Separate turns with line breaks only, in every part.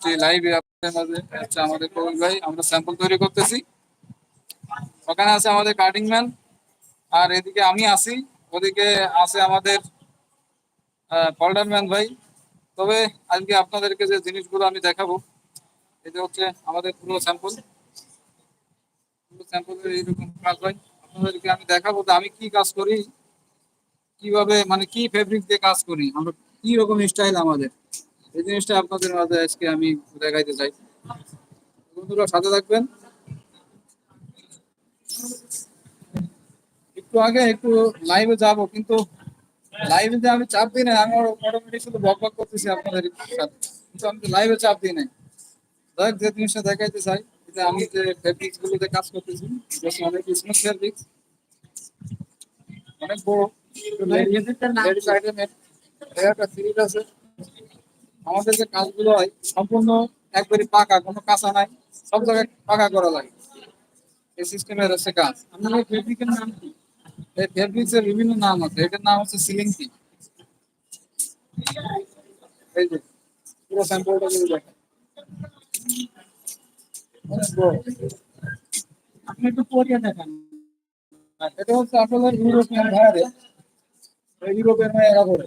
যে লাইভে আপনাদের মাঝে হচ্ছে আমাদের কবির ভাই, আমরা স্যাম্পল তৈরি করতেছি। ওখানে আছে আমাদের কাটিং ম্যান আর এদিকে আমি আছি, ওদিকে আছে আমাদের ফল্ডার ম্যান ভাই। তবে আজকে আপনাদেরকে যে জিনিসগুলো আমি দেখাবো, এটা হচ্ছে আমাদের পুরো স্যাম্পল পুরো স্যাম্পলের এইরকম কাজ হয়। আপনাদেরকে আমি দেখাবো যে আমি কি কাজ করি, কীভাবে মানে কি ফেব্রিক দিয়ে কাজ করি, আমরা কি রকম স্টাইল আমাদের। এই জিনিসটা আপনাদের মাঝে আজকে আমি দেখাইতে চাই বন্ধুরা সাথে থাকবেন একটু আগে একটু লাইভে যাব কিন্তু লাইভে যে আমি চাপ দিই না আমি অটোমেটিক শুধু বক বক করতেছি আপনাদের সাথে কিন্তু আমি লাইভে চাপ দিই নাই দেখ যে জিনিসটা দেখাইতে চাই যে আমি যে ফেব্রিক্স গুলোতে কাজ করতেছি অনেক স্মুথ ফেব্রিক্স অনেক বড় লেডিস একটা সিরিজ আছে আমাদের যে কাজগুলো হয়, সম্পূর্ণ একবারে পাকা, কোনো কাঁচা নাই, সব জায়গায় পাকা করা লাগে। এই সিস্টেমের হচ্ছে কাজ।
আপনাদের ফেব্রিকের নাম কি?
এই ফেব্রিক্স এর বিভিন্ন নাম আছে। এটার নাম হচ্ছে সিলিং এই যে, পুরো
আপনি একটু পরিয়ে দেখান।
এটা হচ্ছে আপনাদের ইউরোপিয়ান ভাইয়ারে ইউরোপিয়ান ভাইয়ারা করে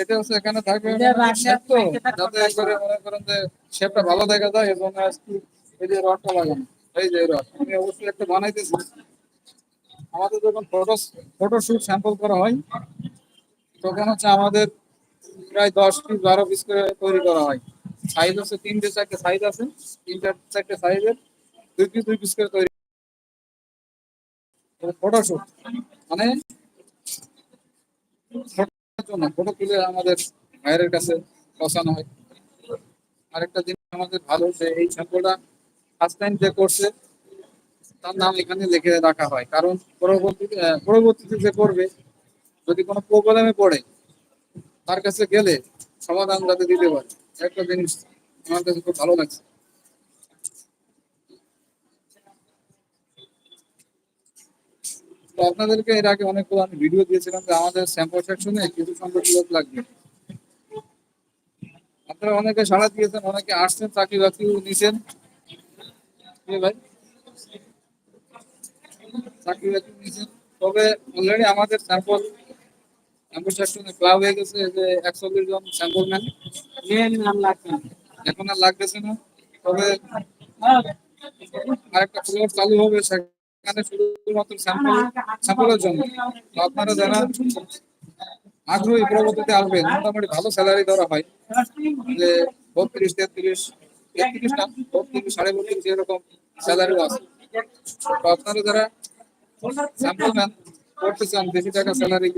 এটা হচ্ছে এখানে থাকবে তো যাতে একবারে মনে করেন যে শেপটা ভালো দেখা যায় এবং এই যে রডটা লাগানো। এই যে রড আমি অবশ্যই একটা বানাইতেছি। আমাদের যখন ফটো ফটোশুট স্যাম্পল করা হয় তখন হচ্ছে আমাদের প্রায় দশ পিস বারো পিস করে তৈরি করা হয়। সাইজ হচ্ছে তিনটে চারটে সাইজ আছে। তিনটে চারটে সাইজের দুই পিস দুই পিস করে তৈরি। ফটোশুট মানে জন্য ফটো তুলে আমাদের ভাইয়ের কাছে পৌঁছানো হয়। আরেকটা জিনিস আমাদের ভালো যে এই স্যাম্পলটা ফার্স্ট টাইম যে করছে, তার নাম এখানে লিখে রাখা হয়। কারণ পরবর্তীতে পরবর্তীতে যে করবে, যদি কোনো প্রবলেমে পড়ে, তার কাছে গেলে সমাধান যাতে দিতে পারে। একটা জিনিস আমার কাছে খুব ভালো লাগছে। আপনাদেরকে এর আগে অনেকগুলো আমি ভিডিও দিয়েছিলাম যে আমাদের স্যাম্পল সেকশনে কিছু সংখ্যক লোক লাগবে। আপনারা অনেকে সাড়া দিয়েছেন অনেকে আসছেন চাকরি বাকরি নিছেন। ভাই? চাকরি বাকরি নিছেন। তবে অলরেডি আমাদের স্যাম্পল স্যাম্পল সেকশনে ক্লাব হয়ে গেছে যে একচল্লিশ জন স্যাম্পল ম্যান এখন আর লাগতেছে না। তবে আরেকটা ফ্লোর চালু হবে সেখানে শুধুমাত্র স্যাম্পল স্যাম্পলের জন্য। আপনারা যারা আগ্রহী পরবর্তীতে আসবেন মোটামুটি ভালো স্যালারি দেওয়া হয়। যে বত্রিশ তেত্রিশ তেত্রিশ না বত্রিশ সাড়ে বত্রিশ এরকম স্যালারিও আছে। তো আপনারা যারা স্যাম্পল ম্যান করতে চান বেশি টাকা স্যালারি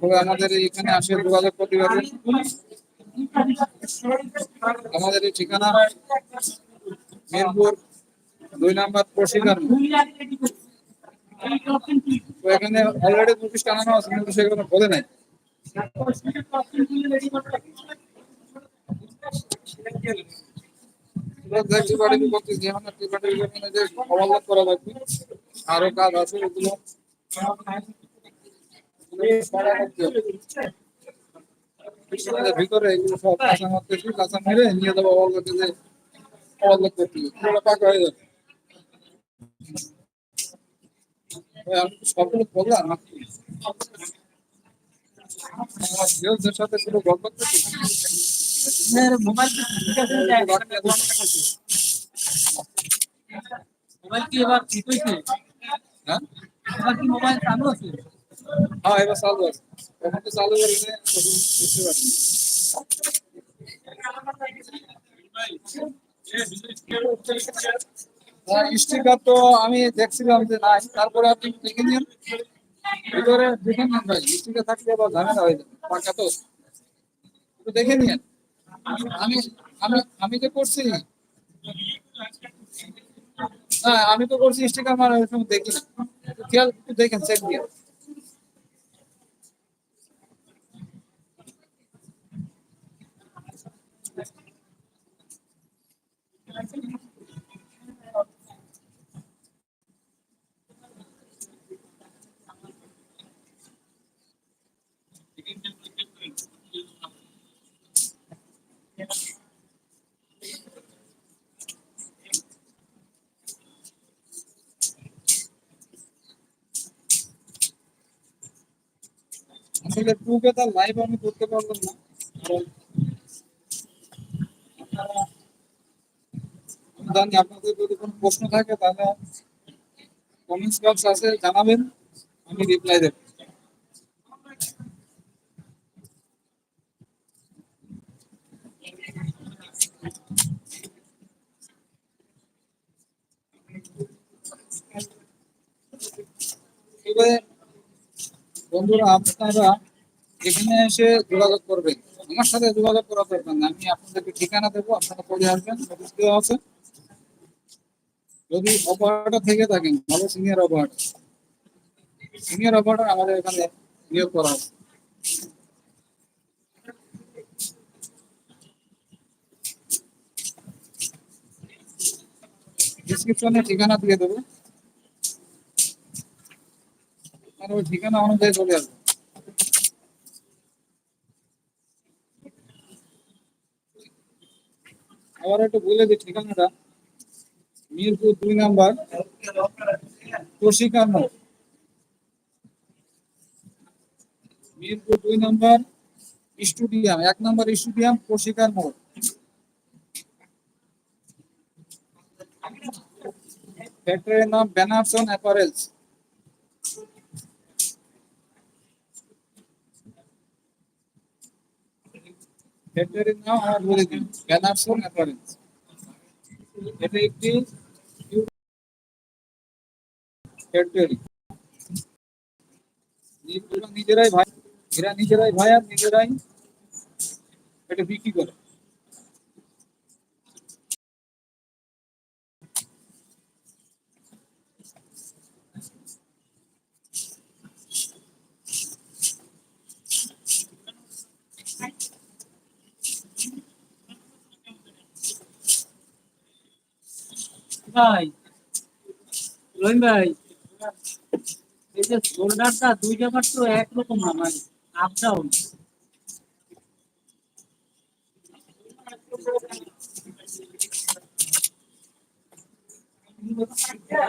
তবে আমাদের এখানে আসে যোগাযোগ করতে পারবেন আমাদের এই ঠিকানা মিরপুর দুই নাম্বার প্রশিকার তো এখানে অলরেডি নোটিশ টানানো আছে কিন্তু সেগুলো বলে নাই। আরও কাজ আছে এর ভিতরে এগুলো সব কাঁচা মারতেছি কাঁচা মেরে নিয়ে যাব অবলকে করতে। পাকা হয়ে যাবে। সবগুলো বললাম সাথে পুরো গল্প
মোবাইল মোবাইল কি এবার ঠিক হয়েছে
হ্যাঁ
কি মোবাইল চালু আছে
হ্যাঁ এবার চালু আছে এখন তো চালু করি না তখন বুঝতে পারি স্টিকার তো আমি দেখছিলাম যে নাই, তারপরে আপনি দেখে নিন। ভিতরে দেখে নিন ভাই স্টিকার থাকলে আবার ঝামেলা হয়ে যাবে, পাকা তো। দেখে নিন। আমি আমি আমি তো করছি। না, আমি তো করছি স্টিকার মারা সময় দেখি না। খেয়াল দেখেন চেক দিয়ে। আসলে টুকে তার লাইভ আমি করতে পারলাম না। জানি আপনাদের যদি কোনো প্রশ্ন থাকে, তাহলে কমেন্টস বক্স আছে, জানাবেন, আমি রিপ্লাই দেব তবে বন্ধুরা, আপনারা এখানে এসে যোগাযোগ করবেন। আমার সাথে যোগাযোগ করা দরকার না আমি আপনাদেরকে ঠিকানা দেবো, আপনারা পড়ে আসবেন নোটিশ দেওয়া আছে। যদি অপারেটর থেকে থাকেন, ভালো সিনিয়র অপারেটর সিনিয়র অপারেটর আমাদের এখানে নিয়োগ করা আছে ডিসক্রিপশনে ঠিকানা দিয়ে দেবো। আপনারা ওই ঠিকানা অনুযায়ী চলে আসবেন আবার একটু বলে দিই ঠিকানাটা। মিরপুর দুই নাম্বার মিরপুর দুই নাম্বার, স্টুডিয়াম, এক নাম্বার স্টুডিয়াম কোশিকার মোড় ফ্যাক্টরির নাম ব্যানারসন অ্যাপারেলস। বলে এটা একটি ফ্যাক্টরি নিজেরাই ভাই এরা নিজেরাই ভাই আর নিজেরাই এটা বিক্রি করে।
ভাই। রহিম ভাই, এই যে শোল্ডারটা দুই জায়গার তো একরকম না মানে আপ ডাউন
এই কিরা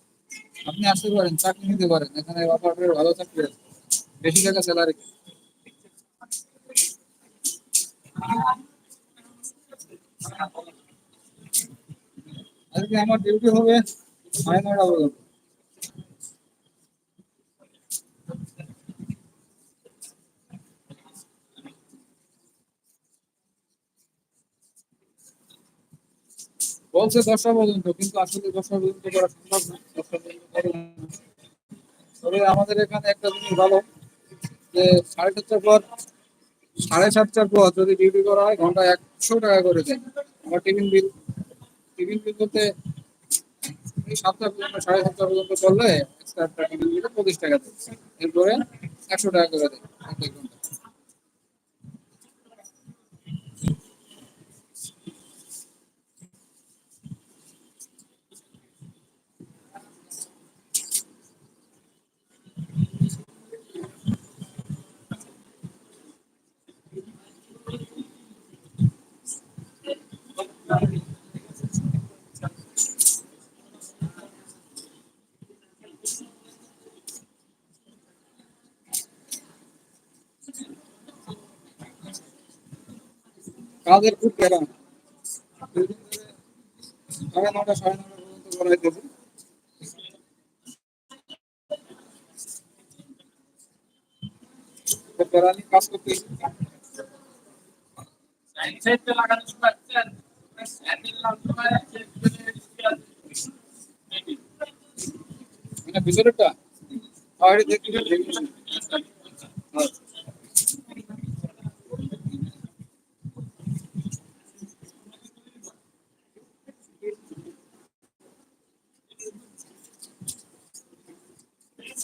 আপনি আসতে পারেন, চাকরি নিতে পারেন। এখানে ভালো চাকরি আছে। বেশি টাকা স্যালারি আজকে আমার ডিউটি হবে সাড়ে বলছে দশটা পর্যন্ত, কিন্তু আসলে দশটা পর্যন্ত করা সম্ভব না। পর্যন্ত তবে আমাদের এখানে একটা জিনিস ভালো, যে সাড়ে সাতটার পর, সাড়ে সাতটার পর যদি ডিউটি করা হয় ঘণ্টা একশো টাকা করে দেয়। আমার টিফিন বিল টিফিন বিল বলতে সাতটা পর্যন্ত, সাড়ে সাতটা পর্যন্ত করলে এক্সট্রা টাকা দেয়। এরপরে একশো টাকা করে দেয় ঘণ্টা কাজের খুব প্যারা সাড়ে নটা সাড়ে নটা পর্যন্ত করাইতেছে তো প্যারা কাজ করতেছি মানে ভিতরেরটা? হ্যাঁ বল মাগার সারা শিখে আপনারা একটু